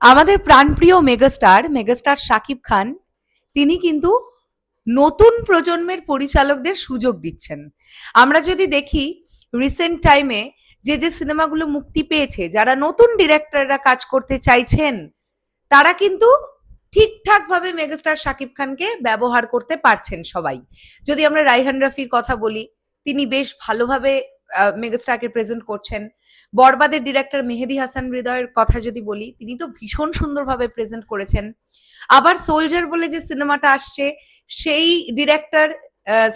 আমাদের প্রাণপ্রিয় megastar megastar Shakib খান, তিনি কিন্তু নতুন প্রজন্মের পরিচালকদের সুযোগ দিচ্ছেন। আমরা যদি দেখি রিসেন্ট টাইমে যে যে সিনেমাগুলো মুক্তি পেয়েছে, যারা নতুন ডিরেক্টররা কাজ করতে চাইছেন, তারা কিন্তু ঠিকঠাক ভাবে মেগাস্টার শাকিব খানকে ব্যবহার করতে পারছেন সবাই। যদি আমরা রাইহান রাফির কথা বলি, তিনি বেশ ভালোভাবে মেগাস্টারকে প্রেজেন্ট করছেন। বরবাদের ডিরেক্টর মেহেদি হাসান হৃদয়ের কথা যদি বলি, তিনি তো ভীষণ সুন্দরভাবে প্রেজেন্ট করেছেন। আবার সোলজার বলে যে সিনেমাটা আসছে, সেই ডিরেক্টর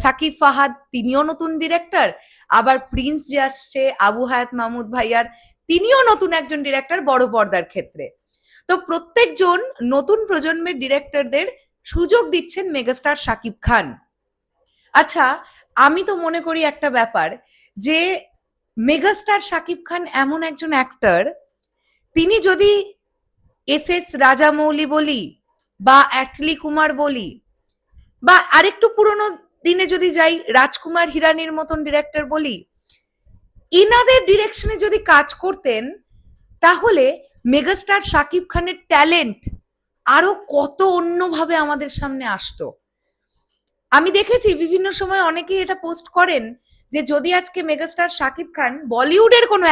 সাকিব ফাহাদ, তিনিও নতুন ডিরেক্টর আবার প্রিন্স যে আসছে, আবু হায়াত মাহমুদ ভাইয়ার, তিনিও নতুন একজন ডিরেক্টর বড় পর্দার ক্ষেত্রে। তো প্রত্যেকজন নতুন প্রজন্মের ডিরেক্টরদের সুযোগ দিচ্ছেন মেগাস্টার সাকিব খান। আচ্ছা আমি তো মনে করি একটা ব্যাপার যে মেগাস্টার শাকিব খান এমন একজন অ্যাক্টর তিনি যদি এস এস রাজামৌলি বলি বা অ্যাটলি কুমার বলি বা আরেকটু পুরনো দিনে যদি যাই রাজকুমার হিরানির মতন ডিরেক্টর বলি ইনাদের ডিরেকশনে যদি কাজ করতেন, তাহলে মেগাস্টার শাকিব খানের ট্যালেন্ট আরও কত অন্যভাবে আমাদের সামনে আসতো। আমি দেখেছি বিভিন্ন সময় অনেকেই এটা পোস্ট করেন যে যদি আজকে মেগাস্টার শাকিব খান বলিউডের কোনো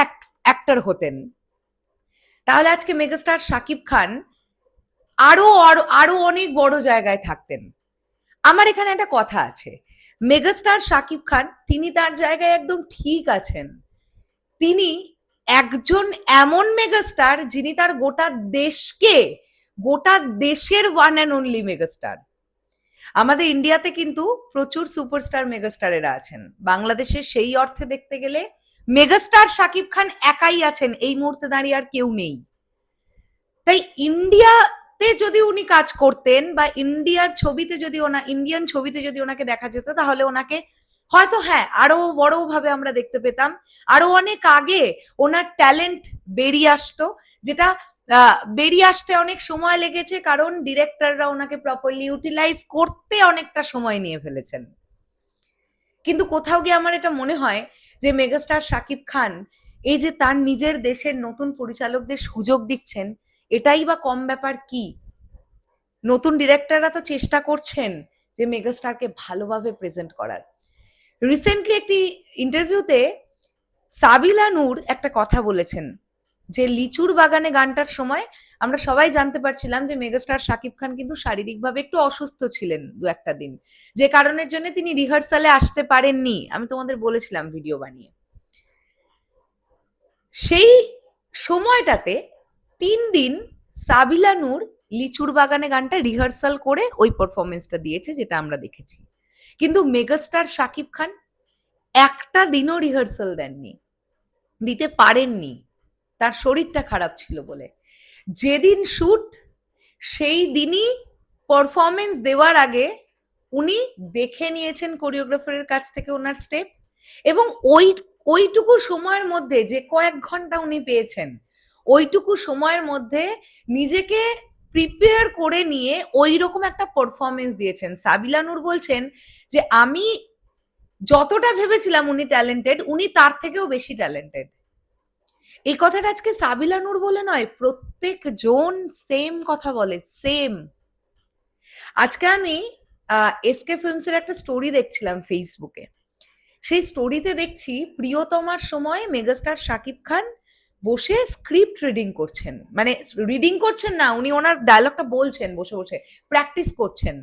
অ্যাক্টর হতেন, তাহলে আজকে মেগাস্টার শাকিব খান আরও আরও অনেক বড় জায়গায় থাকতেন। আমার এখানে একটা কথা আছে। মেগাস্টার শাকিব খান, তিনি তার জায়গায় একদম ঠিক আছেন। তিনি একজন এমন মেগাস্টার যিনি তার গোটা দেশকে, গোটা দেশের ওয়ান অ্যান্ড অনলি মেগাস্টার। আমাদের ইন্ডিয়াতে কিন্তু প্রচুর সুপারস্টার মেগাস্টারেরা আছেন। বাংলাদেশে সেই অর্থে দেখতে গেলে মেগাস্টার শাকিব খান একাই আছেন, এই মুহূর্তে দাঁড়িয়ে আর কেউ নেই। তাই ইন্ডিয়াতে যদি উনি কাজ করতেন বা ইন্ডিয়ার ছবিতে যদি ওনা ইন্ডিয়ান ছবিতে যদি ওনাকে দেখা যেত, তাহলে ওনাকে হয়তো হ্যাঁ আরও বড় ভাবে আমরা দেখতে পেতাম। আরও অনেক আগে ওনার ট্যালেন্ট বেরিয়ে আসতো, যেটা বেরিয়ে আসতে অনেক সময় লেগেছে, কারণ ডিরেক্টররা ওনাকে প্রপারলি ইউটিলাইজ করতে অনেকটা সময় নিয়ে ফেলেছেন। কিন্তু কোথাও গিয়ে আমার এটা মনে হয় যে মেগাস্টার শাকিব খান, এই যে তার নিজের দেশের নতুন পরিচালকদের সুযোগ দিচ্ছেন, এটাই বা কম ব্যাপার কি? নতুন ডিরেক্টররা তো চেষ্টা করছেন যে মেগাস্টারকে ভালোভাবে প্রেজেন্ট করার। রিসেন্টলি একটি ইন্টারভিউতে সাবিলা নূর একটা কথা বলেছেন। যে লিচুর বাগানে গানটার সময় আমরা সবাই জানতে পারছিলাম যে মেগাস্টার শাকিব খান কিন্তু শারীরিকভাবে একটু অসুস্থ ছিলেন দু একটা দিন। যে কারণের জন্য তিনি রিহার্সালে আসতে পারেননি। আমি তোমাদের বলেছিলাম ভিডিও বানিয়ে। সেই সময়টাতে তিন দিন সাবিলা নূর লিচুর বাগানে গানটা রিহার্সাল করে ওই পারফরমেন্সটা দিয়েছে যেটা আমরা দেখেছি। কিন্তু মেগাস্টার শাকিব খান একটা দিনও রিহার্সাল দেননি। দিতে পারেননি। তার শরীরটা খারাপ ছিল বলে। যেদিন শুট, সেই দিনই পারফরমেন্স দেওয়ার আগে উনি দেখে নিয়েছেন কোরিওগ্রাফারের কাছ থেকে ওনার স্টেপ এবং ওই, ওইটুকু সময়ের মধ্যে যে কয়েক ঘণ্টা উনি পেয়েছেন, ওইটুকু সময়ের মধ্যে নিজেকে প্রিপেয়ার করে নিয়ে ওই রকম একটা পারফরমেন্স দিয়েছেন। সাবিলানুর বলছেন যে, আমি যতটা ভেবেছিলাম উনি ট্যালেন্টেড উনি তার থেকেও বেশি ট্যালেন্টেড এই কথাটা আজকে সাবিলানুর বলে নয় প্রত্যেক জন সেম কথা বলে সেম আজকে আমি এসকে ফিল্মসের একটা স্টোরি দেখছিলাম ফেসবুকে সেই স্টোরিতে দেখছি প্রিয়তমার সময় মেগাস্টার শাকিব খান বসে স্ক্রিপ্ট রিডিং করছেন। মানে রিডিং করছেন না, উনি ওনার ডায়লগটা বলছেন বসে বসে প্র্যাকটিস করছেন।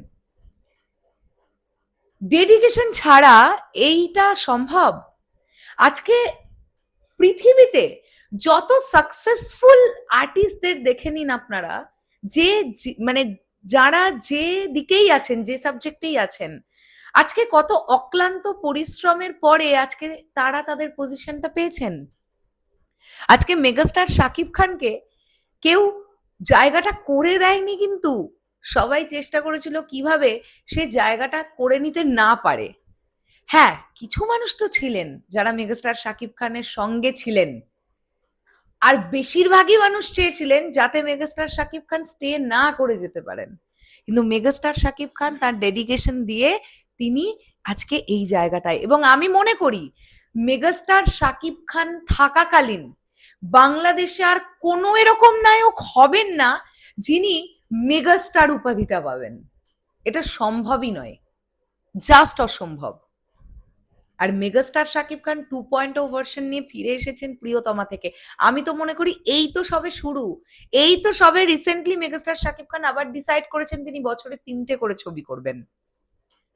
ডেডিকেশন ছাড়া এইটা সম্ভব? আজকে পৃথিবীতে যত সাকসেসফুল আর্টিস্টদের দেখে নিন আপনারা, যে মানে যারা যে দিকেই আছেন, যে সাবজেক্টেই আছেন, আজকে কত অক্লান্ত পরিশ্রমের পরে আজকে তারা তাদের পজিশনটা পেয়েছেন? আজকে মেগাস্টার শাকিব খানকে কেউ জায়গাটা করে দেয়নি কিন্তু, সবাই চেষ্টা করেছিল কীভাবে সে জায়গাটা করে নিতে না পারে। হ্যাঁ কিছু মানুষ তো ছিলেন যারা মেগাস্টার শাকিব খানের সঙ্গে ছিলেন। আর বেশিরভাগই মানুষ চেয়েছিলেন যাতে মেগাস্টার শাকিব খান স্টে না করে যেতে পারেন। কিন্তু মেগাস্টার শাকিব খান তার ডেডিকেশন দিয়ে তিনি আজকে এই জায়গাটায়। এবং আমি মনে করি, মেগাস্টার শাকিব খান থাকাকালীন বাংলাদেশে আর কোনো এরকম নায়ক হবেন না যিনি মেগাস্টার উপাধিটা পাবেন। এটা সম্ভবই নয় জাস্ট অসম্ভব। আর megastar Shakib Khan two point O version নিয়ে ফিরে এসেছেন প্রিয়তমা থেকে। আমি তো মনে করি এই তো সবে শুরু। এই তো সবে রিসেন্টলি মেগাস্টার শাকিব খান আবার ডিসাইড করেছেন তিনি বছরে তিনটে করে ছবি করবেন।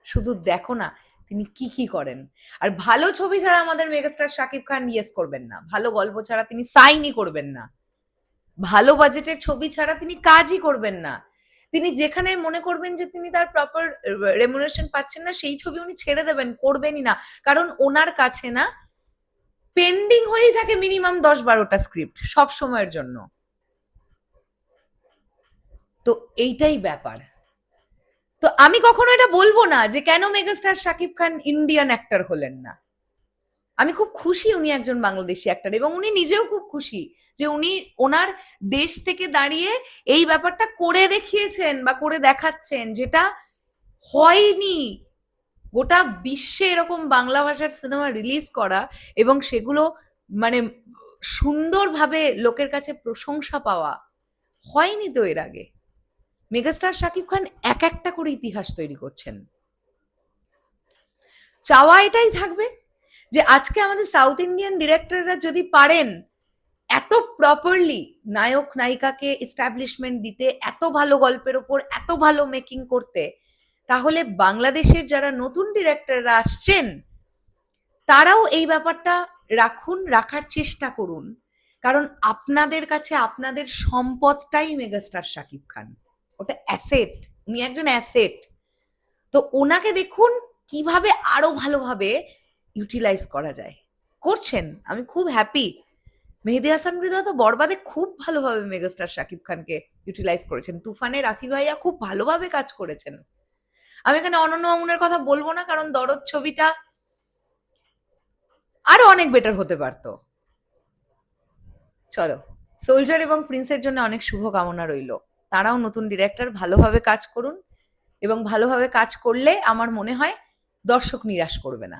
শুধু দেখো না, তিনি কি কি করেন। আর ভালো ছবি ছাড়া আমাদের মেগাস্টার শাকিব খান ইয়েস করবেন না। ভালো গল্প ছাড়া তিনি সাইনই করবেন না। ভালো বাজেটের ছবি ছাড়া তিনি কাজই করবেন না। তিনি যেখানে মনে করবেন যে তিনি তার প্রপার রেমুনেশন পাচ্ছেন না, সেই ছবি উনি ছেড়ে দেবেন, করবেনই না। কারণ ওনার কাছে না পেন্ডিং হয়েই থাকে মিনিমাম দশ বারোটা স্ক্রিপ্ট সব সময়ের জন্য। তো এইটাই ব্যাপার। তো আমি কখনো এটা বলব না যে কেন megastar Shakib Khan Indian actor হলেন না। আমি খুব খুশি উনি একজন বাংলাদেশি অ্যাক্টর এবং উনি নিজেও খুব খুশি যে উনি ওনার দেশ থেকে দাঁড়িয়ে এই ব্যাপারটা করে দেখিয়েছেন বা করে দেখাচ্ছেন যেটা হয়নি। গোটা বিশ্বে এরকম বাংলা ভাষার সিনেমা রিলিজ করা এবং সেগুলো মানে সুন্দরভাবে লোকের কাছে প্রশংসা পাওয়া হয়নি তো এর আগে। মেগাস্টার শাকিব খান এক একটা করে ইতিহাস তৈরি করছেন। চাওয়া এটাই থাকবে। যে আজকে আমাদের সাউথ ইন্ডিয়ান ডিরেক্টররা যদি পারেন এত প্রপারলি নায়ক নায়িকাকে এস্টাবলিশমেন্ট দিতে, এত ভালো গল্পের ওপর এত ভালো মেকিং করতে, তাহলে বাংলাদেশের যারা নতুন ডিরেক্টররা আসছেন, তারাও এই ব্যাপারটা রাখুন, রাখার চেষ্টা করুন। কারণ আপনাদের কাছে আপনাদের সম্পদটাই মেগাস্টার শাকিব খান। ওটা অ্যাসেট উনি একজন অ্যাসেট তো ওনাকে দেখুন কীভাবে আরও ভালোভাবে ইউটিলাইজ করা যায়। করছেন, আমি খুব হ্যাপি মেহেদি হাসান মৃদা তো বরবাদে খুব ভালোভাবে মেগাস্টার শাকিব খানকে ইউটিলাইজ করেছেন। তুফানে রাফি ভাইয়া খুব ভালোভাবে কাজ করেছেন। আমি এখানে অনন্য মামুনের কথা বলব না, কারণ দরদ ছবিটা আরও অনেক বেটার হতে পারতো। চলো সোলজার এবং প্রিন্সের জন্য অনেক শুভ কামনা রইল। তারাও নতুন ডিরেক্টর ভালোভাবে কাজ করুন এবং ভালোভাবে কাজ করলে আমার মনে হয় দর্শক নিরাশ করবে না।